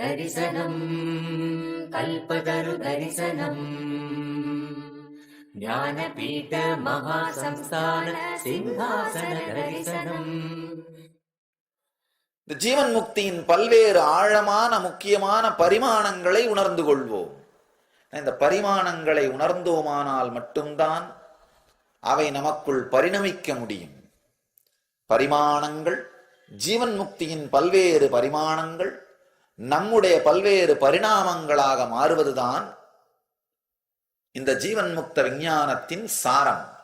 தரிசனம் கல்பதரு தரிசனம் ஞானபீட மகாசம்ஸ்தான சிங்காசன தரிசனம். ஜீவன் முக்தியின் பல்வேறு ஆழமான முக்கியமான பரிமாணங்களை உணர்ந்து கொள்வோம். இந்த பரிமாணங்களை உணர்ந்தோமானால் மட்டும்தான் அவை நமக்குள் பரிணமிக்க முடியும். பரிமாணங்கள் ஜீவன் முக்தியின் பல்வேறு பரிமாணங்கள் நம்முடைய பல்வேறு பரிணாமங்களாக மாறுவதுதான் இந்த ஜீவன் முக்த விஞ்ஞானத்தின் சாரம்.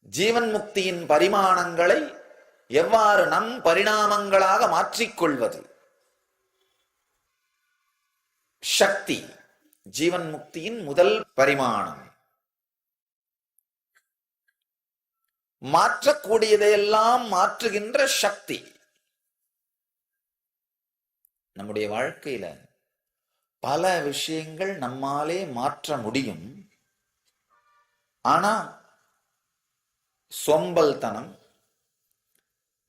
ஜீவன் முக்தியின் பரிமாணங்களை எவ்வாறு நம் பரிணாமங்களாக மாற்றிக்கொள்வது? சக்தி ஜீவன் முக்தியின் முதல் பரிமாணம். மாற்றக்கூடியதையெல்லாம் மாற்றுகின்ற சக்தி. நம்முடைய வாழ்க்கையில பல விஷயங்கள் நம்மாலே மாற்ற முடியும். ஆனா சொம்பல்தனம்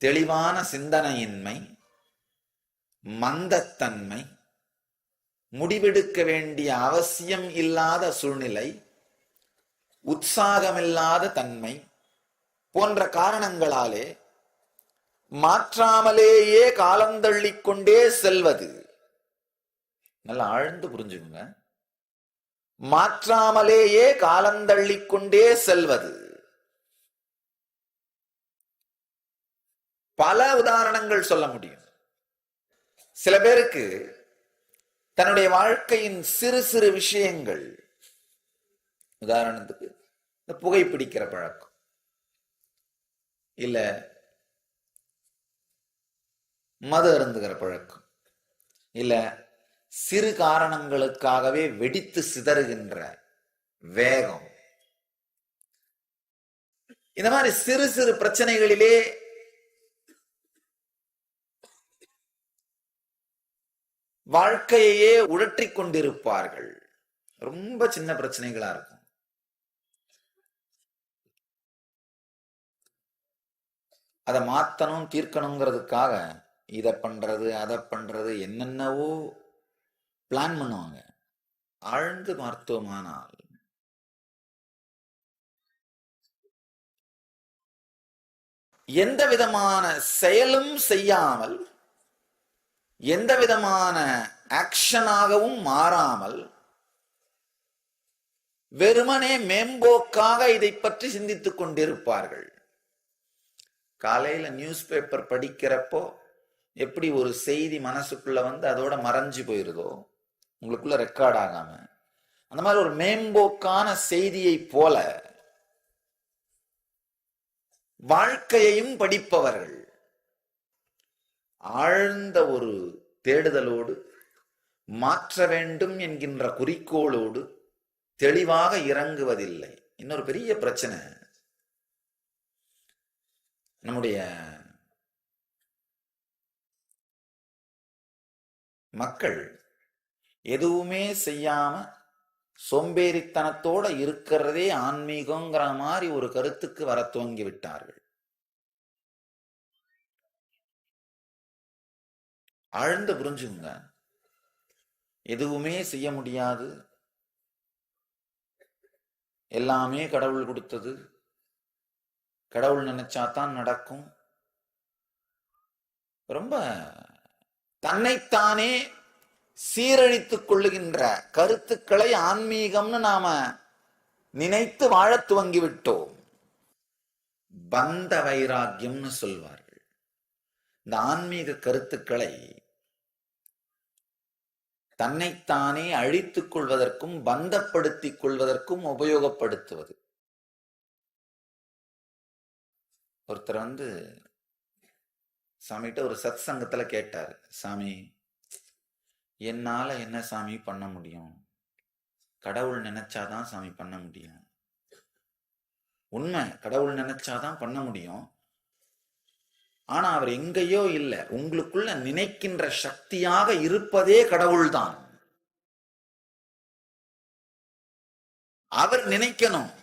தெளிவான சிந்தனையின்மை மந்தத்தன்மை முடிவெடுக்க வேண்டிய அவசியம் இல்லாத சூழ்நிலை உற்சாகமில்லாத தன்மை போன்ற காரணங்களாலே மாற்றாமலேயே காலந்தள்ளிக்கொண்டே செல்வது. நல்லா ஆழ்ந்து புரிஞ்சுக்குங்க. மாற்றாமலேயே காலந்தள்ளிக்கொண்டே செல்வது. பல உதாரணங்கள் சொல்ல முடியும். சில பேருக்கு தன்னுடைய வாழ்க்கையின் சிறு சிறு விஷயங்கள் உதாரணத்துக்கு இந்த புகைப்பிடிக்கிற பழக்கம் இல்ல மது அருந்துகிற பழக்கம். இல்ல சிறு காரணங்களுக்காகவே வெடித்து சிதறுகின்ற வேகம். இந்த மாதிரி சிறு சிறு பிரச்சனைகளிலே வாழ்க்கையே உழற்றி கொண்டிருப்பார்கள். ரொம்ப சின்ன பிரச்சனைகளா இருக்கும். அதை மாத்தணும் தீர்க்கணுங்கிறதுக்காக இதை பண்றது அதை பண்றது என்னென்னவோ பிளான் பண்ணுவாங்க. ஆழ்ந்து பார்த்தோமானால் எந்த விதமான செயலும் செய்யாமல் எந்த விதமான ஆக்ஷனாகவும் மாறாமல் வெறுமனே மேம்போக்காக இதை பற்றி சிந்தித்துக் கொண்டிருப்பார்கள். காலையில நியூஸ் பேப்பர் படிக்கிறப்போ எப்படி ஒரு செய்தி மனசுக்குள்ள வந்து அதோட மறைஞ்சு போயிருதோ உங்களுக்குள்ள ரெக்கார்ட் ஆகாம அந்த மாதிரி ஒரு மேம்போக்கான செய்தியை போல வாழ்க்கையையும் படிப்பவர்கள் ஆழ்ந்த ஒரு தேடுதலோடு மாற்ற வேண்டும் என்கின்ற குறிக்கோளோடு தெளிவாக இறங்குவதில்லை. இன்னொரு பெரிய பிரச்சனை நம்முடைய மக்கள் எதுவுமே செய்யாம சோம்பேறித்தனத்தோட இருக்கிறதே ஆன்மீகங்கிற மாதிரி ஒரு கருத்துக்கு வர துவங்கி விட்டார்கள். ஆழ்ந்து புரிஞ்சுங்க. எதுவுமே செய்ய முடியாது. எல்லாமே கடவுள் கொடுத்தது. கடவுள் நினைச்சாதான் நடக்கும். ரொம்ப தன்னைத்தானே சீரழித்துக் கொள்ளுகின்ற கருத்துக்களை ஆன்மீகம்னு நாம நினைத்து வாழத் துவங்கி விட்டோம் பந்த வைராக்கியம்னு சொல்வார்கள். இந்த ஆன்மீக கருத்துக்களை தன்னைத்தானே அழித்துக் கொள்வதற்கும் பந்தப்படுத்திக் கொள்வதற்கும் உபயோகப்படுத்துவது. ஒருத்தர் வந்து சாமிகிட்ட ஒரு சத் சங்கத்துல கேட்டார் சாமி என்னால என்ன சாமி பண்ண முடியும்? கடவுள் நினைச்சாதான் சாமி பண்ண முடியும். உண்மை கடவுள் நினைச்சாதான் பண்ண முடியும். ஆனா அவர் எங்கேயோ இல்லை உங்களுக்குள்ள நினைக்கின்ற சக்தியாக இருப்பதே கடவுள்தான். அவர் நினைக்கணும்.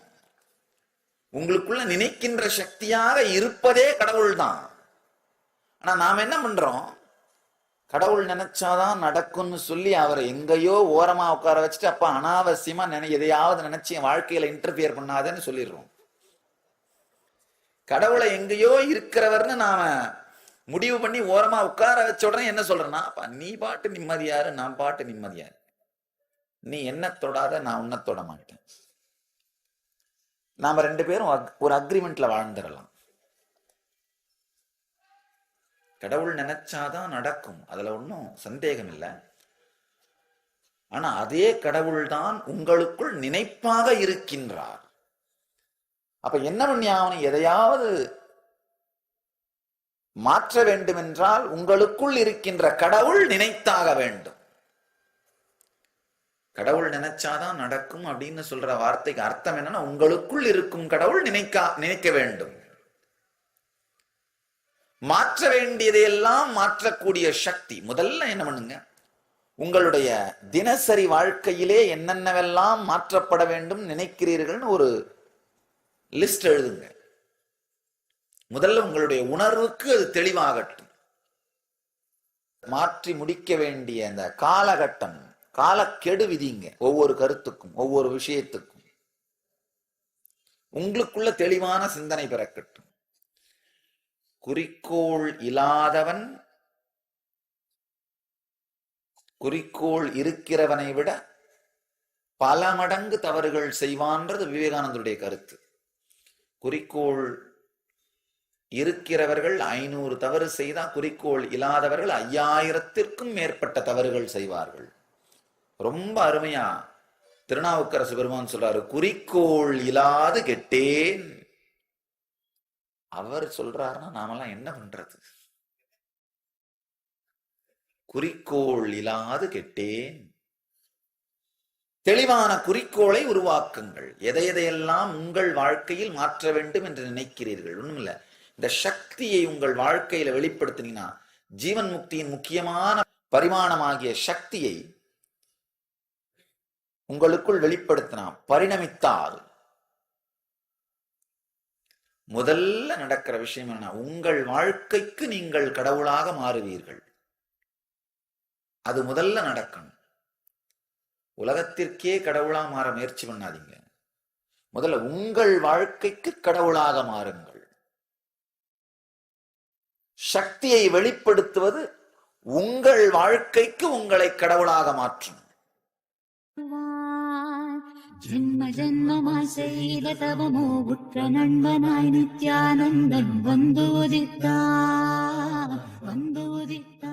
உங்களுக்குள்ள நினைக்கின்ற சக்தியாக இருப்பதே கடவுள்தான். ஆனா நாம் என்ன பண்றோம்? கடவுள் நினைச்சாதான் நடக்கும்னு சொல்லி அவரை எங்கேயோ ஓரமா உட்கார வச்சுட்டு அப்ப அனாவசியமா நினை எதையாவது நினைச்சு என் வாழ்க்கையில இன்டர்பியர் பண்ணாதேன்னு சொல்லிடுறோம். கடவுளை எங்கேயோ இருக்கிறவர்னு நாம முடிவு பண்ணி ஓரமா உட்கார வச்ச உடனே என்ன சொல்றேன்னா நீ பாட்டு நிம்மதியாரு நான் பாட்டு நிம்மதியாரு. நீ என்ன தொடாத நான் உன்னை தொட மாட்டேன். நாம ரெண்டு பேரும் அக்- ஒரு அக்ரிமெண்ட்ல வாழ்ந்துடலாம். கடவுள் நினைச்சாதான் நடக்கும். அதுல ஒன்றும் சந்தேகம் இல்லை ஆனா அதே கடவுள் தான் உங்களுக்குள் நினைப்பாக இருக்கின்றார். அப்ப என்ன பண்ணி ஆகணும்? எதையாவது மாற்ற வேண்டும் என்றால் உங்களுக்குள் இருக்கின்ற கடவுள் நினைத்தாக வேண்டும். கடவுள் நினைச்சாதான் நடக்கும் அப்படின்னு சொல்ற வார்த்தைக்கு அர்த்தம் என்னன்னா உங்களுக்குள் இருக்கும் கடவுள் நினைக்கா நினைக்க வேண்டும். மாற்ற வேண்டியதையெல்லாம் மாற்றக்கூடிய சக்தி. முதல்ல என்ன பண்ணுங்க? உங்களுடைய தினசரி வாழ்க்கையிலே என்னென்னவெல்லாம் மாற்றப்பட வேண்டும் நினைக்கிறீர்கள்னு ஒரு லிஸ்ட் எழுதுங்க. முதல்ல உங்களுடைய உணர்வுக்கு அது தெளிவாகட்டும். மாற்றி முடிக்க வேண்டிய அந்த காலகட்டம் காலக்கெடு விதிங்க. ஒவ்வொரு கருத்துக்கும் ஒவ்வொரு விஷயத்துக்கும். உங்களுக்குள்ள தெளிவான சிந்தனை பிறக்கட்டும். குறிக்கோள் இல்லாதவன் குறிக்கோள் இருக்கிறவனை விட பல மடங்கு தவறுகள் செய்வான்றது விவேகானந்தருடைய கருத்து. குறிக்கோள் இருக்கிறவர்கள் ஐநூறு தவறு செய்தால் குறிக்கோள் இல்லாதவர்கள் ஐயாயிரத்திற்கும் மேற்பட்ட தவறுகள் செய்வார்கள். ரொம்ப அருமையா திருநாவுக்கரசு பெருமான் சொல்றாரு குறிக்கோள் இல்லாது கெட்டேன். அவர் சொல்றாருன்னா நாமெல்லாம் என்ன பண்றது? குறிக்கோள் இல்லாது கெட்டேன். தெளிவான குறிக்கோளை உருவாக்குங்கள். எதை எதையெல்லாம் உங்கள் வாழ்க்கையில் மாற்ற வேண்டும் என்று நினைக்கிறீர்கள்? ஒண்ணுமில்ல இந்த சக்தியை உங்கள் வாழ்க்கையில வெளிப்படுத்தினீங்கன்னா ஜீவன் முக்தியின் முக்கியமான பரிமாணமாகிய சக்தியை உங்களுக்குள் வெளிப்படுத்தினா பரிணமித்தால் முதல்ல நடக்கிற விஷயம் என்ன உங்கள் வாழ்க்கைக்கு நீங்கள் கடவுளாக மாறுவீர்கள். அது முதல்ல நடக்கணும். உலகத்திற்கே கடவுளா மாற முயற்சி பண்ணாதீங்க. முதல்ல உங்கள் வாழ்க்கைக்கு கடவுளாக மாறுங்கள். சக்தியை வெளிப்படுத்துவது உங்கள் வாழ்க்கைக்கு உங்களை கடவுளாக மாற்றும். ஜென்ம ஜென்மமாய் செய்த தவமோ உற்ற நண்பனாய் நித்யானந்தன் வந்து உதித்தா வந்து உதித்தா